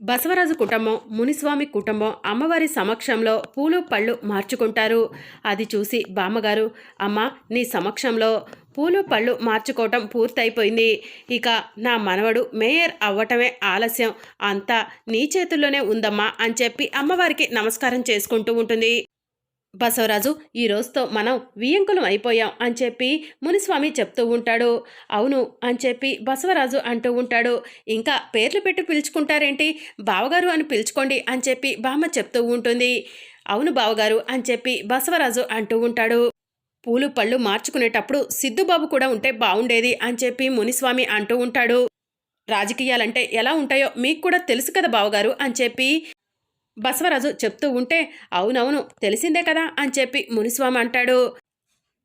బసవరాజు కుటుంబం మునిస్వామి కుటుంబం అమ్మవారి సమక్షంలో పూలు పళ్ళు మార్చుకుంటారు. అది చూసి బామ్మగారు అమ్మ నీ సమక్షంలో పూలు పళ్ళు మార్చుకోవటం పూర్తయిపోయింది. ఇక నా మనవడు మేయర్ అవ్వటమే ఆలస్యం. అంతా నీ చేతుల్లోనే ఉందమ్మా అని చెప్పి అమ్మవారికి నమస్కారం చేసుకుంటూ ఉంటుంది. బసవరాజు ఈ రోజుతో మనం వియంకులం అయిపోయాం అని చెప్పి మునిస్వామి చెప్తూ ఉంటాడు. అవును అని చెప్పి బసవరాజు అంటూ ఉంటాడు. ఇంకా పేర్లు పెట్టి పిలుచుకుంటారేంటి? బావగారు అని పిలుచుకోండి అని చెప్పి బామ్మ చెప్తూ ఉంటుంది. అవును బావగారు అని చెప్పి బసవరాజు అంటూ ఉంటాడు. పూలు పళ్ళు మార్చుకునేటప్పుడు సిద్ధుబాబు కూడా ఉంటే బాగుండేది అని చెప్పి మునిస్వామి అంటూ ఉంటాడు. రాజకీయాలంటే ఎలా ఉంటాయో మీకు కూడా తెలుసు కదా బావగారు అని చెప్పి బసవరాజు చెప్తూ ఉంటే అవునవును తెలిసిందే కదా అని చెప్పి మునిస్వామి అంటాడు.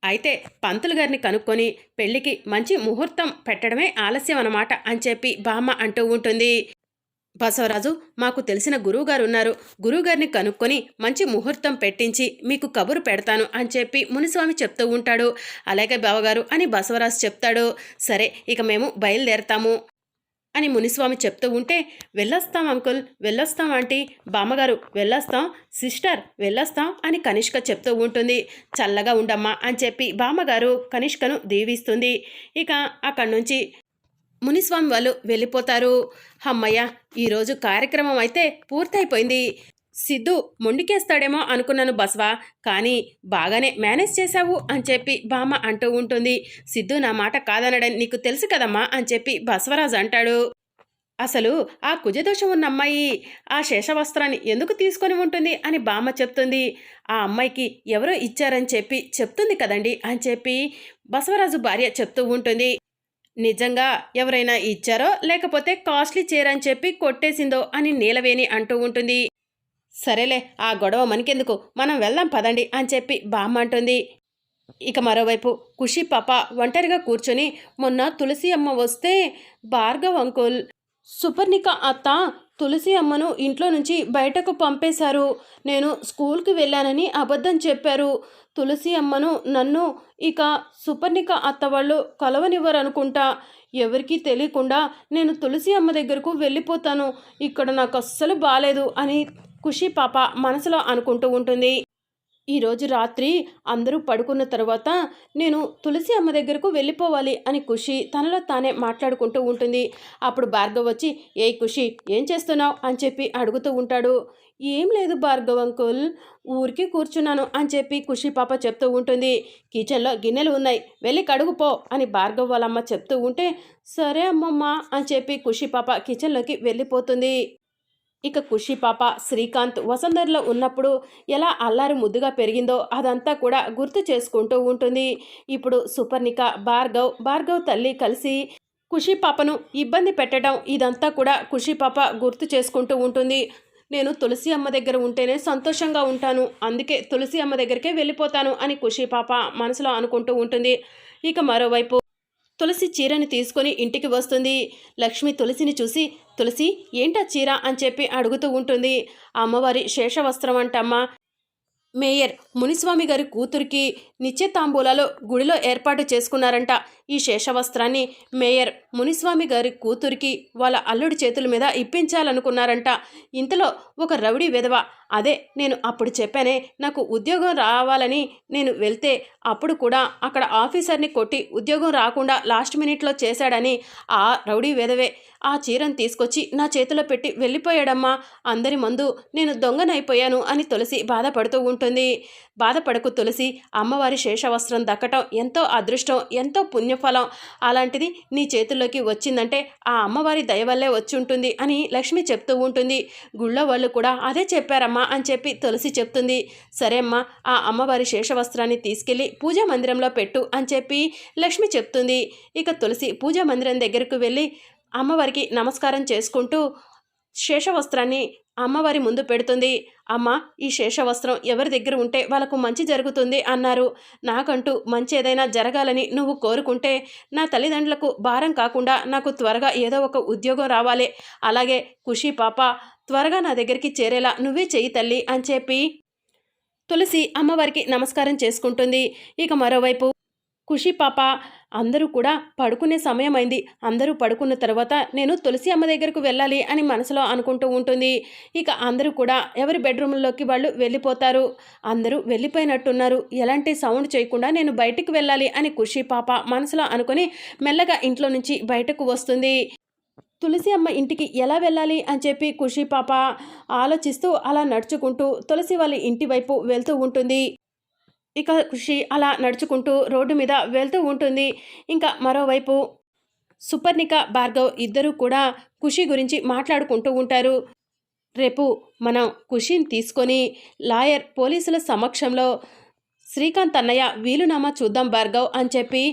అయితే పంతులు గారిని కనుక్కొని పెళ్ళికి మంచి ముహూర్తం పెట్టడమే ఆలస్యం అన్నమాట అని చెప్పి బామ్మ అంటూ ఉంటుంది. బసవరాజు మాకు తెలిసిన గురువుగారు ఉన్నారు. గురువుగారిని కనుక్కొని మంచి ముహూర్తం పెట్టించి మీకు కబురు పెడతాను అని చెప్పి మునిస్వామి చెప్తూ ఉంటాడు. అలాగే బావగారు అని బసవరాజు చెప్తాడు. సరే ఇక మేము బయలుదేరతాము. అని మునిస్వామి చెప్తూ ఉంటే వెళ్ళొస్తాం అంకుల్ వెళ్ళొస్తాం ఆంటీ బామ్మగారు వెళ్ళొస్తాం సిస్టర్ వెళ్ళొస్తాం అని కనిష్క చెప్తూ ఉంటుంది. చల్లగా ఉండమ్మా అని చెప్పి బామ్మగారు కనిష్కను దీవిస్తుంది. ఇక అక్కడి నుంచి మునిస్వామి వాళ్ళు వెళ్ళిపోతారు. అమ్మయ్య ఈరోజు కార్యక్రమం అయితే పూర్తయిపోయింది. సిద్ధు మొండికేస్తాడేమో అనుకున్నాను బస్వా కానీ బాగానే మేనేజ్ చేశావు అని చెప్పి బామ్మ అంటూ ఉంటుంది. సిద్ధు నా మాట కాదనడని నీకు తెలుసు కదమ్మా అని చెప్పి బసవరాజు అంటాడు. అసలు ఆ కుజదోషం ఉన్న అమ్మాయి ఆ శేషవస్త్రాన్ని ఎందుకు తీసుకొని ఉంటుంది అని బామ్మ చెప్తుంది. ఆ అమ్మాయికి ఎవరో ఇచ్చారని చెప్పి చెప్తుంది కదండి అని చెప్పి బసవరాజు భార్య చెప్తూ ఉంటుంది. నిజంగా ఎవరైనా ఇచ్చారో లేకపోతే కాస్ట్లీ చీర అని చెప్పి కొట్టేసిందో అని నీలవేణి అంటూ ఉంటుంది. సరేలే ఆ గొడవ మనకెందుకు? మనం వెళ్దాం పదండి అని చెప్పి బామ్మ అంటుంది. ఇక మరోవైపు ఖుషి పాప ఒంటరిగా కూర్చొని మొన్న తులసి అమ్మ వస్తే భార్గవ్ అంకుల్ సుపర్ణిక అత్త తులసి అమ్మను ఇంట్లో నుంచి బయటకు పంపేశారు. నేను స్కూల్కి వెళ్ళానని అబద్ధం చెప్పారు. తులసి అమ్మను నన్ను ఇక సుపర్ణిక అత్త వాళ్ళు కలవనివ్వరు అనుకుంటా ఎవరికీ తెలియకుండా నేను తులసి అమ్మ దగ్గరకు వెళ్ళిపోతాను. ఇక్కడ నాకు అస్సలు బాగాలేదు అని ఖుషి పాప మనసులో అనుకుంటూ ఉంటుంది. ఈరోజు రాత్రి అందరూ పడుకున్న తర్వాత నేను తులసి అమ్మ దగ్గరకు వెళ్ళిపోవాలి అని ఖుషి తనలో తానే మాట్లాడుకుంటూ ఉంటుంది. అప్పుడు భార్గవ్ వచ్చి ఏ ఖుషి ఏం చేస్తున్నావు? అని చెప్పి అడుగుతూ ఉంటాడు. ఏం లేదు భార్గవ్ అంకుల్ ఊరికి కూర్చున్నాను అని చెప్పి ఖుషి పాప చెప్తూ ఉంటుంది. కిచెన్లో గిన్నెలు ఉన్నాయి వెళ్ళి కడుగుపో అని భార్గవ్ వాళ్ళమ్మ చెప్తూ ఉంటే సరే అమ్మమ్మ అని చెప్పి ఖుషి పాప కిచెన్లోకి వెళ్ళిపోతుంది. ఇక ఖుషి పాప శ్రీకాంత్ వసంధర్లో ఉన్నప్పుడు ఎలా అల్లారు ముద్దుగా పెరిగిందో అదంతా కూడా గుర్తు చేసుకుంటూ ఉంటుంది. ఇప్పుడు సుపర్ణిక భార్గవ్ భార్గవ్ తల్లి కలిసి ఖుషి పాపను ఇబ్బంది పెట్టడం ఇదంతా కూడా ఖుషి పాప గుర్తు చేసుకుంటూ ఉంటుంది. నేను తులసి అమ్మ దగ్గర ఉంటేనే సంతోషంగా ఉంటాను. అందుకే తులసి అమ్మ దగ్గరికే వెళ్ళిపోతాను అని ఖుషి పాప మనసులో అనుకుంటూ ఉంటుంది. ఇక మరోవైపు తులసి చీరని తీసుకొని ఇంటికి వస్తుంది. లక్ష్మి తులసిని చూసి తులసి ఏంటా చీర? అని చెప్పి అడుగుతూ ఉంటుంది. అమ్మవారి శేషవస్త్రం అంటమ్మా. మేయర్ మునిస్వామి గారి కూతురికి నిత్యతాంబూలాలో గుడిలో ఏర్పాటు చేసుకున్నారంట. ఈ శేషవస్త్రాన్ని మేయర్ మునిస్వామి గారి కూతురికి వాళ్ళ అల్లుడి చేతుల మీద ఇప్పించాలనుకున్నారంట. ఇంతలో ఒక రౌడీ విధవ అదే నేను అప్పుడు చెప్పానే నాకు ఉద్యోగం రావాలని నేను వెళ్తే అప్పుడు కూడా అక్కడ ఆఫీసర్ని కొట్టి ఉద్యోగం రాకుండా లాస్ట్ మినిట్లో చేశాడని ఆ రౌడీ విధవే ఆ చీరను తీసుకొచ్చి నా చేతిలో పెట్టి వెళ్ళిపోయాడమ్మా. అందరి ముందు నేను దొంగనైపోయాను అని తులసి బాధపడుతూ ఉంటుంది. బాధపడకు తులసి అమ్మవారి శేషవస్త్రం దక్కటం ఎంతో అదృష్టం ఎంతో పుణ్యఫలం. అలాంటిది నీ చేతుల్లోకి వచ్చిందంటే ఆ అమ్మవారి దయ వల్లే వచ్చి ఉంటుంది అని లక్ష్మి చెప్తూ ఉంటుంది. గుళ్ళో వాళ్ళు కూడా అదే చెప్పారమ్మా అని చెప్పి తులసి చెప్తుంది. సరే అమ్మా ఆ అమ్మవారి శేషవస్త్రాన్ని తీసుకెళ్ళి పూజా మందిరంలో పెట్టు అని చెప్పి లక్ష్మి చెప్తుంది. ఇక తులసి పూజా మందిరం దగ్గరకు వెళ్ళి అమ్మవారికి నమస్కారం చేసుకుంటూ శేషవస్త్రాన్ని అమ్మవారి ముందు పెడుతుంది. అమ్మ ఈ శేషవస్త్రం ఎవరి దగ్గర ఉంటే వాళ్ళకు మంచి జరుగుతుంది అన్నారు. నాకంటూ మంచి ఏదైనా జరగాలని నువ్వు కోరుకుంటే నా తల్లిదండ్రులకు భారం కాకుండా నాకు త్వరగా ఏదో ఒక ఉద్యోగం రావాలి. అలాగే ఖుషి పాప త్వరగా నా దగ్గరికి చేరేలా నువ్వే చెయ్యి తల్లి అని చెప్పి తులసి అమ్మవారికి నమస్కారం చేసుకుంటుంది. ఇక మరోవైపు ఖుషి పాప అందరూ కూడా పడుకునే సమయం అయింది అందరూ పడుకున్న తర్వాత నేను తులసి అమ్మ దగ్గరకు వెళ్ళాలి అని మనసులో అనుకుంటూ ఉంటుంది. ఇక అందరూ కూడా ఎవరి బెడ్రూమ్లోకి వాళ్ళు వెళ్ళిపోతారు. అందరూ వెళ్ళిపోయినట్టున్నారు. ఎలాంటి సౌండ్ చేయకుండా నేను బయటికి వెళ్ళాలి అని ఖుషి పాప మనసులో అనుకుని మెల్లగా ఇంట్లో నుంచి బయటకు వస్తుంది. తులసి అమ్మ ఇంటికి ఎలా వెళ్ళాలి అని చెప్పి ఖుషి పాప ఆలోచిస్తూ అలా నడుచుకుంటూ తులసి వాళ్ళ ఇంటి వైపు వెళ్తూ ఉంటుంది. ఇక ఖుషి అలా నడుచుకుంటూ రోడ్డు మీద వెళ్తూ ఉంటుంది. ఇంకా మరోవైపు సుపర్ణిక భార్గవ్ ఇద్దరూ కూడా ఖుషి గురించి మాట్లాడుకుంటూ ఉంటారు. రేపు మనం ఖుషిని తీసుకొని లాయర్ పోలీసుల సమక్షంలో శ్రీకాంత్ అన్నయ్య వీలునామా చూద్దాం భార్గవ్ అని చెప్పి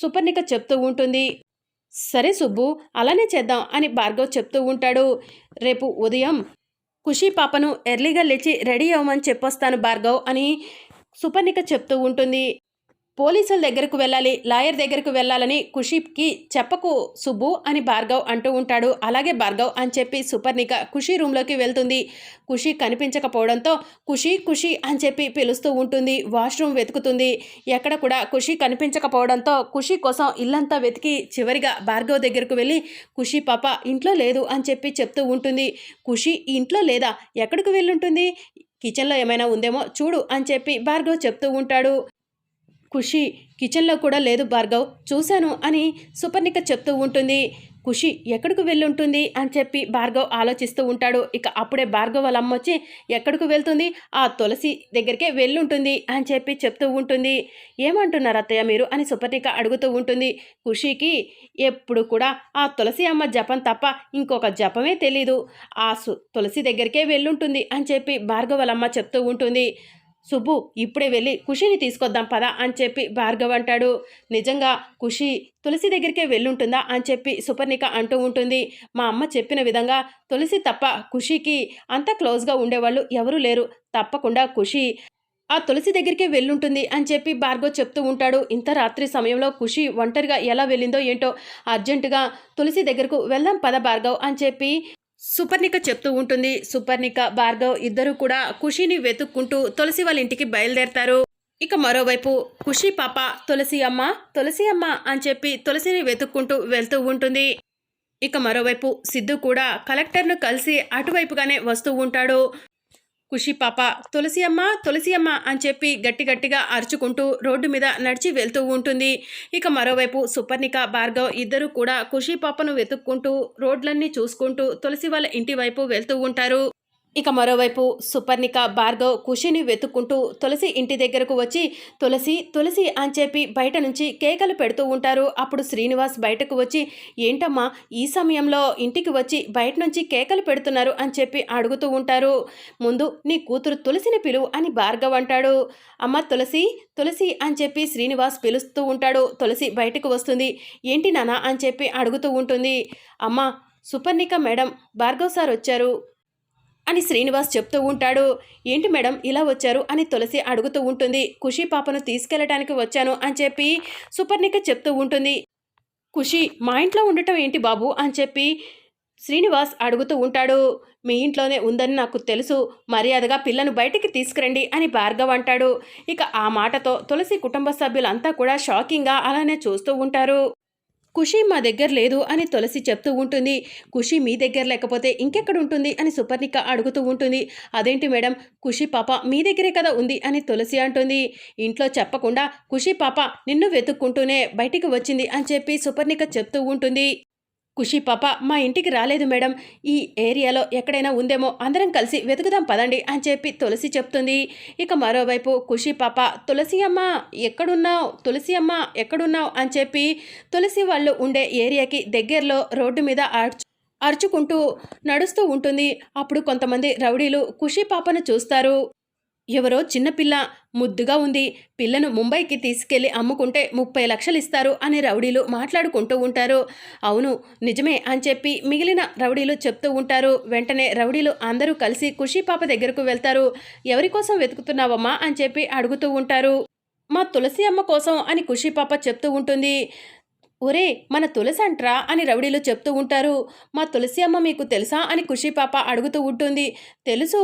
సుపర్ణిక చెప్తూ ఉంటుంది. సరే సుబ్బు అలానే చేద్దాం అని భార్గవ్ చెప్తూ ఉంటాడు. రేపు ఉదయం ఖుషి పాపను ఎర్లీగా లేచి రెడీ అవ్వమని చెప్పొస్తాను భార్గవ్ అని సుపర్ణిక చెప్తూ ఉంటుంది పోలీసుల దగ్గరకు వెళ్ళాలి లాయర్ దగ్గరకు వెళ్ళాలని ఖుషికి చెప్పకు సుబ్బు అని భార్గవ్ అంటూ ఉంటాడు. అలాగే భార్గవ్ అని చెప్పి సుపర్ణిక ఖుషీ రూమ్లోకి వెళ్తుంది. ఖుషి కనిపించకపోవడంతో ఖుషీ ఖుషి అని చెప్పి పిలుస్తూ ఉంటుంది. వాష్రూమ్ వెతుకుతుంది. ఎక్కడ కూడా ఖుషి కనిపించకపోవడంతో ఖుషి కోసం ఇల్లంతా వెతికి చివరిగా భార్గవ్ దగ్గరకు వెళ్ళి ఖుషి పాప ఇంట్లో లేదు అని చెప్పి చెప్తూ ఉంటుంది. ఖుషి ఇంట్లో లేదా? ఎక్కడికి వెళ్ళుంటుంది? కిచెన్లో ఏమైనా ఉందేమో చూడు అని చెప్పి భార్గవ్ చెప్తూ ఉంటాడు. ఖుషి కిచెన్లో కూడా లేదు భార్గవ్ చూశాను అని సుపర్ణిక చెప్తూ ఉంటుంది. ఖుషి ఎక్కడికి వెళ్ళుంటుంది అని చెప్పి భార్గవ్ ఆలోచిస్తూ ఉంటాడు. ఇక అప్పుడే భార్గవ్ వాళ్ళ అమ్మ వచ్చి ఎక్కడికి వెళ్తుంది? ఆ తులసి దగ్గరికే వెళ్ళుంటుంది అని చెప్పి చెప్తూ ఉంటుంది. ఏమంటున్నారు అత్తయ్య మీరు? అని సుపర్ణిక అడుగుతూ ఉంటుంది. ఖుషికి ఎప్పుడు కూడా ఆ తులసి అమ్మ జపం తప్ప ఇంకొక జపమే తెలీదు. ఆ సు తులసి దగ్గరికే వెళ్ళుంటుంది అని చెప్పి భార్గవ్ వాళ్ళ అమ్మ చెప్తూ ఉంటుంది. సుబ్బు ఇప్పుడే వెళ్ళి ఖుషిని తీసుకొద్దాం పదా అని చెప్పి భార్గవ్ అంటాడు. నిజంగా ఖుషి తులసి దగ్గరికే వెళ్ళుంటుందా అని చెప్పి సుపర్ణిక అంటూ ఉంటుంది. మా అమ్మ చెప్పిన విధంగా తులసి తప్ప ఖుషికి అంత క్లోజ్గా ఉండేవాళ్ళు ఎవరూ లేరు. తప్పకుండా ఖుషి ఆ తులసి దగ్గరికే వెళ్ళుంటుంది అని చెప్పి భార్గవ్ చెప్తూ ఉంటాడు. ఇంత రాత్రి సమయంలో ఖుషి ఒంటరిగా ఎలా వెళ్ళిందో ఏంటో అర్జెంటుగా తులసి దగ్గరకు వెళ్దాం పద భార్గవ్ అని చెప్పి సుపర్ణిక చెప్తూ ఉంటుంది. సుపర్ణిక భార్గవ్ ఇద్దరు కూడా ఖుషిని వెతుక్కుంటూ తులసి వాళ్ళ ఇంటికి బయలుదేరతారు. ఇక మరోవైపు ఖుషి పాప తులసి అమ్మ తులసి అమ్మ అని చెప్పి తులసిని వెతుక్కుంటూ వెళ్తూ ఉంటుంది. ఇక మరోవైపు సిద్ధు కూడా కలెక్టర్ను కలిసి అటువైపుగానే వస్తూ ఉంటాడు. ఖుషి పాప తులసి అమ్మ తులసి అమ్మ అని చెప్పి గట్టి గట్టిగా అరుచుకుంటూ రోడ్డు మీద నడిచి వెళ్తూ ఉంటుంది. ఇక మరోవైపు సుపర్ణిక భార్గవ్ ఇద్దరు కూడా ఖుషి పాపను వెతుక్కుంటూ రోడ్లన్నీ చూసుకుంటూ తులసి వాళ్ళ ఇంటి వైపు వెళ్తూ ఉంటారు. ఇక మరోవైపు సుపర్ణిక భార్గవ్ ఖుషిని వెతుక్కుంటూ తులసి ఇంటి దగ్గరకు వచ్చి తులసి తులసి అని చెప్పి బయట నుంచి కేకలు పెడుతూ ఉంటారు. అప్పుడు శ్రీనివాస్ బయటకు వచ్చి ఏంటమ్మా ఈ సమయంలో ఇంటికి వచ్చి బయట నుంచి కేకలు పెడుతున్నారు అని చెప్పి అడుగుతూ ఉంటారు. ముందు నీ కూతురు తులసిని పిలువు అని భార్గవ్ అంటాడు. అమ్మ తులసి తులసి అని చెప్పి శ్రీనివాస్ పిలుస్తూ ఉంటాడు. తులసి బయటకు వస్తుంది. ఏంటి నానా అని చెప్పి అడుగుతూ ఉంటుంది. అమ్మ సుపర్ణిక మేడం భార్గవ్ సార్ వచ్చారు. అని శ్రీనివాస్ చెప్తూ ఉంటాడు. ఏంటి మేడం ఇలా వచ్చారు? అని తులసి అడుగుతూ ఉంటుంది. ఖుషి పాపను తీసుకెళ్ళటానికి వచ్చాను అని చెప్పి సుపర్ణిక చెప్తూ ఉంటుంది. ఖుషి మా ఇంట్లో ఉండటం ఏంటి బాబు? అని చెప్పి శ్రీనివాస్ అడుగుతూ ఉంటాడు. మీ ఇంట్లోనే ఉందని నాకు తెలుసు. మర్యాదగా పిల్లను బయటికి తీసుకురండి అని భార్గవ్ అంటాడు. ఇక ఆ మాటతో తులసి కుటుంబ సభ్యులంతా కూడా షాకింగ్గా అలానే చూస్తూ ఉంటారు. ఖుషి మా దగ్గర లేదు అని తులసి చెప్తూ ఉంటుంది. ఖుషి మీ దగ్గర లేకపోతే ఇంకెక్కడ ఉంటుంది అని సుపర్ణిక అడుగుతూ ఉంటుంది. అదేంటి మేడం? ఖుషి పాప మీ దగ్గరే కదా ఉంది అని తులసి అంటుంది. ఇంట్లో చెప్పకుండా ఖుషి పాప నిన్ను వెతుక్కుంటూనే బయటికి వచ్చింది అని చెప్పి సుపర్ణిక చెప్తూ ఉంటుంది. ఖుషి పాప మా ఇంటికి రాలేదు మేడం. ఈ ఏరియాలో ఎక్కడైనా ఉందేమో అందరం కలిసి వెతుకుదాం పదండి అని చెప్పి తులసి చెప్తుంది. ఇక మరోవైపు ఖుషి పాప తులసి అమ్మ ఎక్కడున్నావు? తులసి అమ్మ ఎక్కడున్నావు? అని చెప్పి తులసి వాళ్ళు ఉండే ఏరియాకి దగ్గరలో రోడ్డు మీద అర్చు అరుచుకుంటూ నడుస్తూ ఉంటుంది. అప్పుడు కొంతమంది రౌడీలు ఖుషి పాపను చూస్తారు. ఎవరో చిన్నపిల్ల ముద్దుగా ఉంది. పిల్లను ముంబైకి తీసుకెళ్ళి అమ్ముకుంటే ముప్పై లక్షలు ఇస్తారు అని రౌడీలు మాట్లాడుకుంటూ ఉంటారు. అవును నిజమే అని చెప్పి మిగిలిన రౌడీలు చెప్తూ ఉంటారు. వెంటనే రౌడీలు అందరూ కలిసి ఖుషి పాప దగ్గరకు వెళ్తారు. ఎవరి కోసం వెతుకుతున్నావమ్మా అని చెప్పి అడుగుతూ ఉంటారు. మా తులసి అమ్మ కోసం అని ఖుషి పాప చెప్తూ ఉంటుంది. ఒరే మన తులసి అంట్రా అని రౌడీలు చెప్తూ ఉంటారు. మా తులసి అమ్మ మీకు తెలుసా అని ఖుషి పాప అడుగుతూ ఉంటుంది. తెలుసు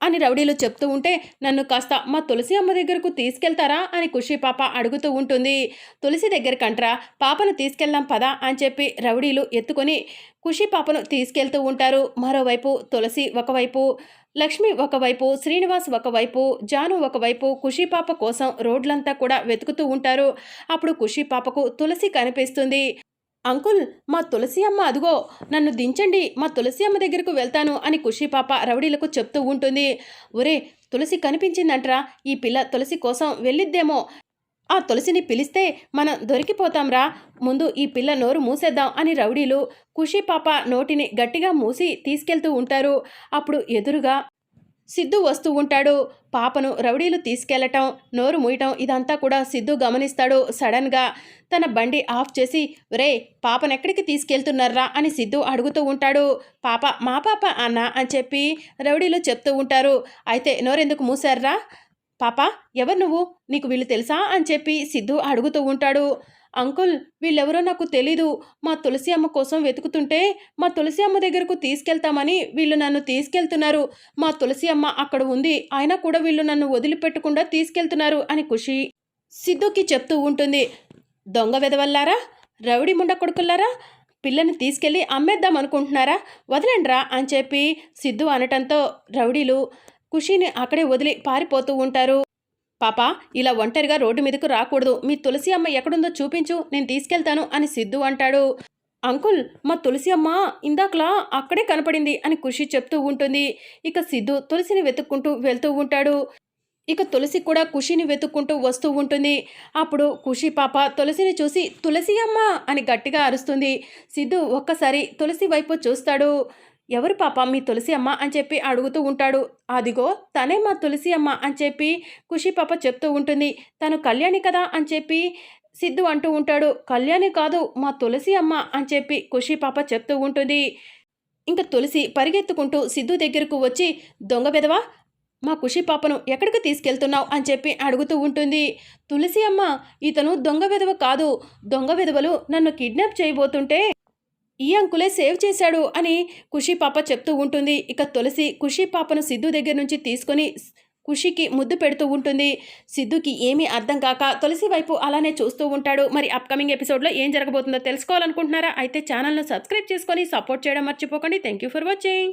అని రౌడీలు చెప్తూ ఉంటే నన్ను కాస్త మా తులసి అమ్మ దగ్గరకు తీసుకెళ్తారా అని ఖుషి పాప అడుగుతూ ఉంటుంది. తులసి దగ్గరకంట్రా పాపను తీసుకెళ్దాం పదా అని చెప్పి రౌడీలు ఎత్తుకొని ఖుషి పాపను తీసుకెళ్తూ ఉంటారు. మరోవైపు తులసి ఒకవైపు లక్ష్మి ఒకవైపు శ్రీనివాస్ ఒకవైపు జాను ఒకవైపు ఖుషి పాప కోసం రోడ్లంతా కూడా వెతుకుతూ ఉంటారు. అప్పుడు ఖుషి పాపకు తులసి కనిపిస్తుంది. అంకుల్ మా తులసి అమ్మ అదుగో నన్ను దించండి మా తులసి అమ్మ దగ్గరకు వెళ్తాను అని ఖుషి పాప రౌడీలకు చెప్తూ ఉంటుంది. ఒరే తులసి కనిపించిందంట్రా ఈ పిల్ల తులసి కోసం వెళ్ళిద్దేమో. ఆ తులసిని పిలిస్తే మనం దొరికిపోతాంరా ముందు ఈ పిల్ల నోరు మూసేద్దాం అని రౌడీలు ఖుషి పాప నోటిని గట్టిగా మూసి తీసుకెళ్తూ ఉంటారు. అప్పుడు ఎదురుగా సిద్ధు వస్తూ ఉంటాడు. పాపను రౌడీలు తీసుకెళ్ళటం నోరు మూయటం ఇదంతా కూడా సిద్ధు గమనిస్తాడు సడన్గా. తన బండి ఆఫ్ చేసి రే పాపనెక్కడికి తీసుకెళ్తున్నారా అని సిద్ధు అడుగుతూ ఉంటాడు. పాప మా పాప అన్న అని చెప్పి రౌడీలు చెప్తూ ఉంటారు. అయితే నోరెందుకు మూసారా పాప ఎవరు నువ్వు? నీకు వీళ్ళు తెలుసా? అని చెప్పి సిద్ధు అడుగుతూ ఉంటాడు. అంకుల్ వీళ్ళెవరో నాకు తెలీదు. మా తులసి అమ్మ కోసం వెతుకుతుంటే మా తులసి అమ్మ దగ్గరకు తీసుకెళ్తామని వీళ్ళు నన్ను తీసుకెళ్తున్నారు. మా తులసి అమ్మ అక్కడ ఉంది. అయినా కూడా వీళ్ళు నన్ను వదిలిపెట్టకుండా తీసుకెళ్తున్నారు అని ఖుషి సిద్ధుకి చెప్తూ ఉంటుంది. దొంగ వెదవల్లారా రౌడీ ముండ కొడుకుల్లారా? పిల్లని తీసుకెళ్ళి అమ్మేద్దాం అనుకుంటున్నారా? వదలండ్రా అని చెప్పి సిద్ధు అనటంతో రౌడీలు ఖుషీని అక్కడే వదిలి పారిపోతూ ఉంటారు. పాప ఇలా ఒంటరిగా రోడ్డు మీదకు రాకూడదు. మీ తులసి అమ్మ ఎక్కడుందో చూపించు. నేను తీసుకెళ్తాను అని సిద్ధు అంటాడు. అంకుల్ మా తులసి అమ్మ ఇందాకలా అక్కడే కనపడింది అని ఖుషి చెప్తూ ఉంటుంది. ఇక సిద్ధు తులసిని వెతుక్కుంటూ వెళ్తూ ఉంటాడు. ఇక తులసి కూడా ఖుషిని వెతుక్కుంటూ వస్తూ ఉంటుంది. అప్పుడు ఖుషి పాప తులసిని చూసి తులసి అమ్మ అని గట్టిగా అరుస్తుంది. సిద్ధు ఒక్కసారి తులసి వైపు చూస్తాడు. ఎవరు పాప మీ తులసి అమ్మ అని చెప్పి అడుగుతూ ఉంటాడు. అదిగో తనే మా తులసి అమ్మ అని చెప్పి ఖుషి పాప చెప్తూ ఉంటుంది. తను కళ్యాణి కదా అని చెప్పి సిద్ధు అంటూ ఉంటాడు. కళ్యాణి కాదు మా తులసి అమ్మ అని చెప్పి ఖుషి పాప చెప్తూ ఉంటుంది. ఇంకా తులసి పరిగెత్తుకుంటూ సిద్ధు దగ్గరకు వచ్చి దొంగ బెదవా మా ఖుషి పాపను ఎక్కడికి తీసుకెళ్తున్నావు? అని చెప్పి అడుగుతూ ఉంటుంది. తులసి అమ్మ ఇతను దొంగ విధవ కాదు. దొంగ విధవలు నన్ను కిడ్నాప్ చేయబోతుంటే ఈ అంకులే సేవ్ చేశాడు అని ఖుషి పాప చెప్తూ ఉంటుంది. ఇక తులసి ఖుషి పాపను సిద్ధు దగ్గర నుంచి తీసుకొని ఖుషికి ముద్దు పెడుతూ ఉంటుంది. సిద్ధుకి ఏమీ అర్థం కాక తులసి వైపు అలానే చూస్తూ ఉంటాడు. మరి అప్కమింగ్ ఎపిసోడ్లో ఏం జరగబోతుందో తెలుసుకోవాలనుకుంటున్నారా? అయితే ఛానల్ను సబ్స్క్రైబ్ చేసుకొని సపోర్ట్ చేయడం మర్చిపోకండి. Thank you for watching